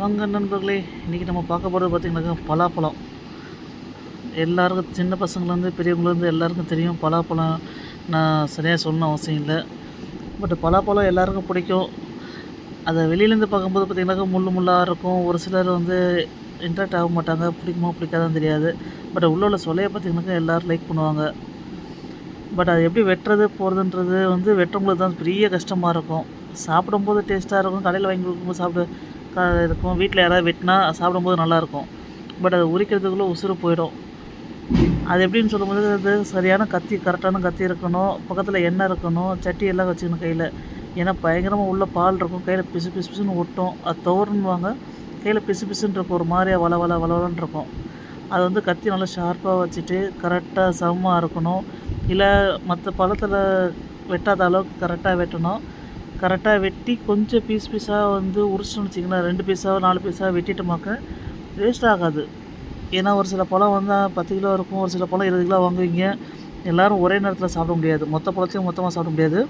வாங்க நண்பர்களே இன்றைக்கி நம்ம பார்க்க போகிறது பார்த்திங்கனாக்கா பலாப்பழம். எல்லாருக்கும் சின்ன பசங்கள்லேருந்து பெரியவங்கலேருந்து எல்லாருக்கும் தெரியும் பலாப்பழம். நான் சரியாக சொல்லணும் அவசியம் இல்லை. பட் பலாப்பழம் எல்லாருக்கும் பிடிக்கும். அதை வெளியிலேருந்து பார்க்கும்போது பார்த்திங்கனாக்கா முள் முள்ளாக இருக்கும். ஒரு சிலர் வந்து இன்ட்ராக்ட் ஆக மாட்டாங்க. பிடிக்குமா பிடிக்காதான்னு தெரியாது. பட் உள்ள உள்ள சொலையை பார்த்திங்கனாக்கா எல்லோரும் லைக் பண்ணுவாங்க. பட் அது எப்படி வெட்டுறது போகிறதுன்றது வந்து வெட்டுறவங்களுக்கு தான் பெரிய கஷ்டமாக இருக்கும். சாப்பிடும்போது டேஸ்ட்டாக இருக்கும். கடையில் வாங்கி கொடுக்கும்போது சாப்பிட இருக்கும். வீட்டில் யாராவது வெட்டினா சாப்பிடும்போது நல்லாயிருக்கும். பட் அது உரிக்கிறதுக்குள்ளே உசுறு போயிடும். அது எப்படின்னு சொல்லும்போது அது சரியான கத்தி கரெக்டான கத்தி இருக்கணும். பக்கத்தில் எண்ணெய் இருக்கணும். சட்டி எல்லாம் வச்சுக்கணும் கையில். ஏன்னா பயங்கரமாக உள்ள பால் இருக்கும். கையில் பிசு பிசு பிசுன்னு ஒட்டும். அது தவறுன்னுவாங்க. கையில் பிசு பிசுன்னு இருக்கும். ஒரு மாதிரியா வள வள வளவலன்னு இருக்கும். அது வந்து கத்தி நல்லா ஷார்ப்பாக வச்சுட்டு கரெக்டாக சமமாக இருக்கணும். இல்லை மற்ற பழத்தில் வெட்டாத அளவுக்கு கரெக்டாக வெட்டணும். கரெக்டாக வெட்டி கொஞ்சம் பீஸ் பீஸாக வந்து உரிச்சுன்னு வச்சிங்கன்னா ரெண்டு பீஸாக நாலு பீஸாக வெட்டிட்டோமாக்க வேஸ்ட் ஆகாது. ஏன்னா ஒரு சில பழம் வந்தால் பத்து கிலோ இருக்கும் ஒரு சில பழம் இருபது கிலோ வாங்குவீங்க. எல்லோரும் ஒரே நேரத்தில் சாப்பிட முடியாது. மொத்த பழத்தையும் மொத்தமாக சாப்பிட முடியாது.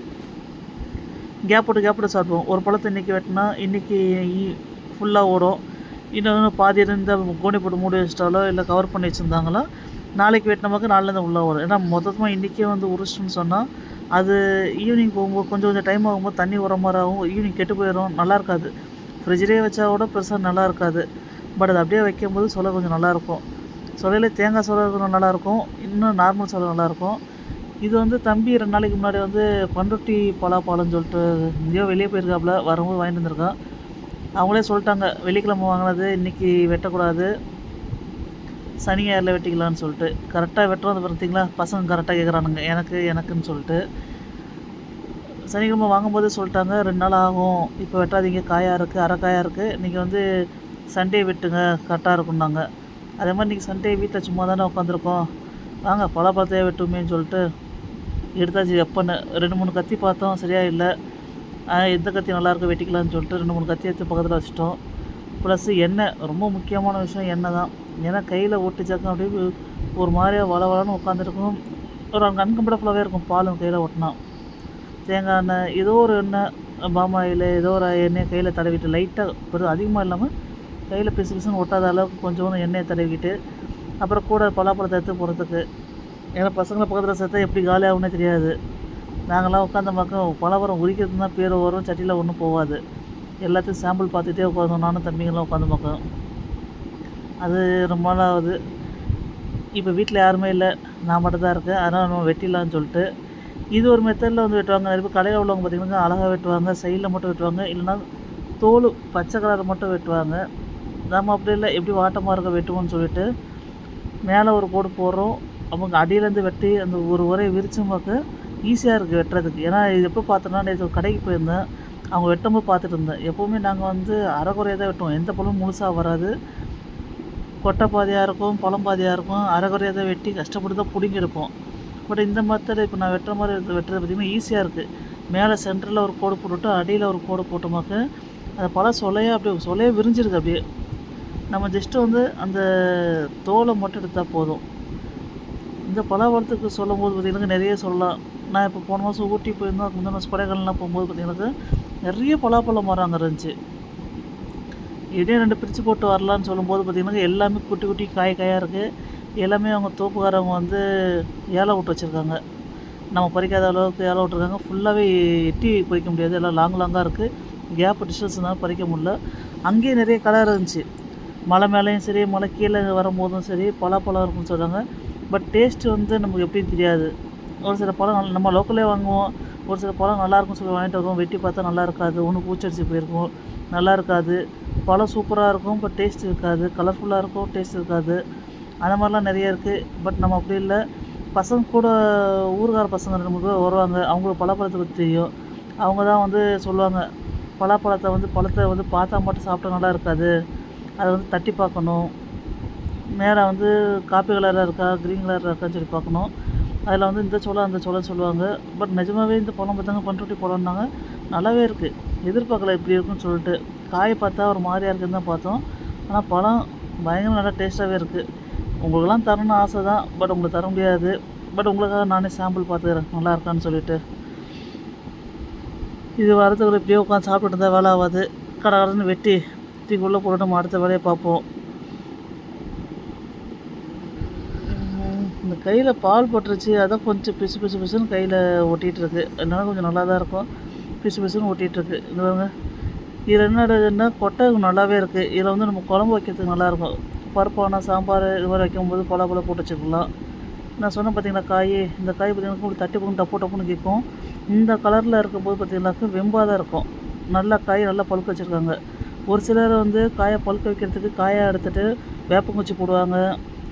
கேப் போட்டு கேப் போட்டு சாப்பிடுவோம். ஒரு பழத்தை இன்றைக்கி வெட்டினா இன்றைக்கி ஃபுல்லாக ஓடும். இன்னொன்று பாதி இருந்த கோணி போட்டு மூடி வச்சிட்டாலோ இல்லை கவர் பண்ணி வச்சுருந்தாங்களோ நாளைக்கு வெட்டினமாக்க நாளிலேருந்து உள்ளே வரும் ஏன்னா மொத்தமாக இன்றைக்கே வந்து உரிச்சுன்னு சொன்னால் அது ஈவினிங் போகும்போது கொஞ்சம் கொஞ்சம் டைம் ஆகும்போது தண்ணி உர மாதிரி ஆகும். ஈவினிங் கெட்டு போயிடும். நல்லா இருக்காது. ஃப்ரிட்ஜ்லேயே வச்சா கூட பெருசாக நல்லா இருக்காது. பட் அது அப்படியே வைக்கும்போது சொல்ல கொஞ்சம் நல்லாயிருக்கும் சொலையில் தேங்காய் சொலை கொஞ்சம் நல்லாயிருக்கும் இன்னும் நார்மல் சொலை நல்லாயிருக்கும் இது வந்து தம்பி ரெண்டு நாளைக்கு முன்னாடி வந்து பண்ருட்டி பலாப்பாலம்னு சொல்லிட்டு எங்கேயோ வெளியே போயிருக்காப்புல. வரும்போது வாங்கிட்டு வந்திருக்கான். அவங்களே சொல்லிட்டாங்க வெள்ளிக்கிழமை வாங்கினது இன்றைக்கி வெட்டக்கூடாது. சனி ஏரில் வெட்டிக்கலாம்னு சொல்லிட்டு. கரெக்டாக வெட்டுறோம் அது பார்த்தீங்களா பசங்க கரெக்டாக கேட்குறானுங்க எனக்கு எனக்குன்னு சொல்லிட்டு. சனிக்கிழமை வாங்கும்போது சொல்லிட்டாங்க. ரெண்டு நாள் ஆகும். இப்போ வெட்டாதீங்க. காயாக இருக்குது அரை காயாக இருக்குது நீங்கள் வந்து சண்டே வெட்டுங்க. கரெக்டாக இருக்கும்னாங்க. அதே மாதிரி இன்றைக்கி சண்டே வீட்டில் சும்மா தானே உட்காந்துருக்கோம். வாங்க பழப்பழத்தையே வெட்டுமேன்னு சொல்லிட்டு எடுத்தாச்சு. எப்போன்னு ரெண்டு மூணு கத்தி பார்த்தோம். சரியாக இல்லை. எந்த கத்தி நல்லாயிருக்கு வெட்டிக்கலாம்னு சொல்லிட்டு ரெண்டு மூணு கத்தி எடுத்து பக்கத்தில் வச்சுட்டோம். ப்ளஸ்ஸு எண்ணெய் ரொம்ப முக்கியமான விஷயம் எண்ணெய் தான் ஏன்னா கையில் ஒட்டிச்சாக்க அப்படியே ஒரு மாதிரியாக வள வளன்னு உட்காந்துருக்கும் ஒரு அன்கம்ஃபர்டபுளாகவே இருக்கும் பாலும் கையில் ஒட்டினா. தேங்காய் எண்ணெய் ஏதோ ஒரு எண்ணெய் பாமாயில் ஏதோ ஒரு எண்ணெய் கையில் தடவிட்டு லைட்டாக பெரும் அதிகமாக இல்லாமல் கையில் பிசு பிசுன்னு ஒட்டாத அளவுக்கு கொஞ்சோண்டு எண்ணெயை தடவிக்கிட்டு அப்புறம் கூட பலாப்பழத்தை எடுத்து போகிறதுக்கு ஏன்னா பசங்களை பக்கத்தில் சேர்த்தா எப்படி காலி தெரியாது. நாங்களாம் உட்காந்த பக்கம் பலாப்பழம் உரிக்கிறது தான் பேர் வரும் சட்டியில் ஒன்றும் போகாது எல்லாத்தையும் சாம்பிள் பார்த்துட்டே உட்காந்தோம் நானும் தம்பிங்கெல்லாம் உட்காந்து பார்க்கணும் அது ரொம்ப நாள் ஆகுது இப்போ வீட்டில் யாருமே இல்லை. நான் மட்டும் தான் இருக்கேன். அதனால் நம்ம வெட்டிடலான்னு சொல்லிட்டு. இது ஒரு மெத்தடில் வந்து வெட்டுவாங்க. நிறைய பேர் கடையில் உள்ளவங்க பார்த்திங்கன்னா அழகாக வெட்டுவாங்க. சைடில் மட்டும் வெட்டுவாங்க. இல்லைன்னா தோல் பச்சை கலர் மட்டும் வெட்டுவாங்க. நம்ம அப்படி இல்லை. எப்படி வாட்டமாக இருக்க வெட்டுவோம்னு சொல்லிட்டு மேலே ஒரு கோடு போடுறோம். அவங்க அடியிலேருந்து வெட்டி அந்த ஒரு உரையை விரிச்சோமாக்க ஈஸியாக இருக்குது வெட்டுறதுக்கு. ஏன்னா இது எப்போ பார்த்தோன்னா நேற்று கடைக்கு போயிருந்தேன். அவங்க வெட்டும்போது பார்த்துட்டு இருந்தேன். எப்போவுமே நாங்கள் வந்து அரைக்குறையாக தான் வெட்டுவோம். எந்த பழமும் முழுசாக வராது. கொட்டை பாதியாக இருக்கும் பழம் பாதியாக இருக்கும். அரைக்குறையாக தான் வெட்டி கஷ்டப்பட்டு தான் பிடுங்கி எடுப்போம். பட் இந்த மெத்தட் இப்போ நான் வெட்டுற மாதிரி வெட்டுறது பார்த்திங்கன்னா ஈஸியாக இருக்குது மேலே சென்டரில் ஒரு கோடு போட்டுவிட்டு அடியில் ஒரு கோடு போட்டோமாக்க அந்த பழம் சொலையாக அப்படியே சொலையாக விரிஞ்சிருது அப்படியே. நம்ம ஜஸ்ட்டு வந்து அந்த தோலை மட்டும் எடுத்தால் போதும். இந்த பலாப்பழத்துக்கு சொல்லும் போது பார்த்திங்கன்னா நிறைய சொல்லலாம். நான் இப்போ போன மாதம் ஊட்டி போயிருந்தோம். அதுக்கு முந்தின மாதம் கொடைக்கானல்லாம் போகும்போது பார்த்திங்கனாக்க நிறைய பலாப்பழம் மரம் அங்கே இருந்துச்சு. இதே ரெண்டு பிரித்து போட்டு வரலான்னு சொல்லும்போது பார்த்திங்கன்னா எல்லாமே குட்டி குட்டி காய் காயாக இருக்குது எல்லாமே அவங்க தோப்புக்காரவங்க வந்து ஏலம் விட்டு வச்சுருக்காங்க. நம்ம பறிக்காத அளவுக்கு ஏலை விட்டுருக்காங்க. ஃபுல்லாகவே எட்டி பறிக்க முடியாது. எல்லாம் லாங் லாங்காக இருக்குது கேப் டிஸ்டன்ஸ்னால பறிக்க முடியல. அங்கேயே நிறைய கலர் இருந்துச்சு. மலை மேலேயும் சரி மலை கீழே வரும்போதும் சரி பலாப்பழம் இருக்குன்னு சொல்கிறாங்க பட் டேஸ்ட்டு வந்து நமக்கு எப்படின்னு தெரியாது. ஒரு சில பழம் நம்ம லோக்கலே வாங்குவோம். ஒரு சில பழம் நல்லாயிருக்கும்னு சொல்லி வாங்கிட்டு வருவோம். வெட்டி பார்த்தா நல்லா இருக்காது ஒன்று பூச்சடிச்சு போயிருக்கும். நல்லா இருக்காது பழம் சூப்பராக இருக்கும். பட் டேஸ்ட் இருக்காது. கலர்ஃபுல்லாக இருக்கும். டேஸ்ட் இருக்காது. அந்த மாதிரிலாம் நிறைய இருக்குது பட் நம்ம அப்படி இல்லை. பசங்க கூட ஊருக்கார பசங்க ரெண்டு மூணு பேர் வருவாங்க. அவங்களுக்கு பலாப்பழத்தை பற்றி தெரியும். அவங்க தான் வந்து சொல்லுவாங்க. பலாப்பழத்தை வந்து பழத்தை வந்து பார்த்தா மட்டும் சாப்பிட்டா நல்லா இருக்காது. அதை வந்து தட்டி பார்க்கணும். மேலே வந்து காப்பி கலராக இருக்கா க்ரீன் கலராக இருக்கான்னு சொல்லி பார்க்கணும். அதில் வந்து இந்த சோளம் அந்த சோளம் சொல்லுவாங்க. பட் நிஜமாகவே இந்த பழம் பார்த்தாங்க பண்ருட்டி பழம்னாங்க நல்லாவே இருக்குது எதிர்பார்க்கல இப்படி இருக்குன்னு சொல்லிட்டு. காய் பார்த்தா ஒரு மாதிரியாக இருக்குன்னு தான் பார்த்தோம். ஆனால் பழம் பயங்கர நல்லா டேஸ்ட்டாகவே இருக்குது உங்களுக்கெல்லாம் தரணும்னு ஆசை தான். பட் உங்களுக்கு தர முடியாது. பட் உங்களுக்காக நானே சாம்பிள் பார்த்துக்கிறேன். நல்லா இருக்கான்னு சொல்லிட்டு. இது வரதுக்குள்ள இப்படியே உட்காந்து சாப்பிட்டுட்டு இருந்தால் வேலை ஆகாது. கடை கடைன்னு வெட்டி தீக்குள்ளே போட்டு நம்ம அடுத்த வேலையை பார்ப்போம் உம், இந்த கையில் பால் பட்டுருச்சு. அதான் கொஞ்சம் பிசு பிசு பிசுன்னு கையில் ஒட்டிகிட்டு இருக்கு அதனால கொஞ்சம் நல்லா தான் இருக்கும். பிசு பிசுன்னு ஒட்டிகிட்டு இந்த பாருங்க. இதில் என்னதுன்னா கொட்டை நல்லாவே இருக்குது இதில் வந்து நம்ம குழம்பு வைக்கிறதுக்கு நல்லாயிருக்கும் பருப்பானா சாம்பார் இது மாதிரி வைக்கும்போது பல பல போட்டு வச்சுக்கலாம் நான் சொன்னேன் பார்த்தீங்களா காய்? இந்த காய் பார்த்தீங்கன்னா இப்படி தட்டி போகணும் டப்பு டப்புன்னு கேட்கும். இந்த கலரில் இருக்கும்போது பார்த்திங்கனாக்கா வெம்பாக தான் இருக்கும். நல்லா காய் நல்லா பழுக்க வச்சுருக்காங்க. ஒரு சிலர் வந்து காயை பழுக்க வைக்கிறதுக்கு காயை எடுத்துகிட்டு வேப்பங்குச்சி போடுவாங்க.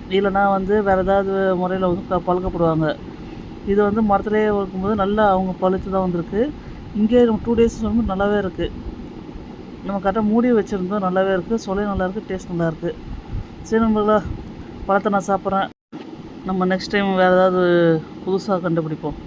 இல்லைனா வந்து வேறு ஏதாவது முறையில் வந்து க- இது வந்து மரத்துலேயே இருக்கும்போது நல்லா அவங்க பழுத்து தான் வந்திருக்கு. இங்கே நம்ம டூ டேஸ் சொல்லும்போது நல்லாவே இருக்குது நம்ம கரெக்டாக மூடி வச்சுருந்தோம் நல்லாவே இருக்குது சொல்லையும் நல்லாயிருக்கு டேஸ்ட் நல்லா இருக்குது சரி நம்மளா பழத்தை நான் சாப்பிட்றேன். நம்ம நெக்ஸ்ட் டைம் வேறு ஏதாவது புதுசாக கண்டுபிடிப்போம்.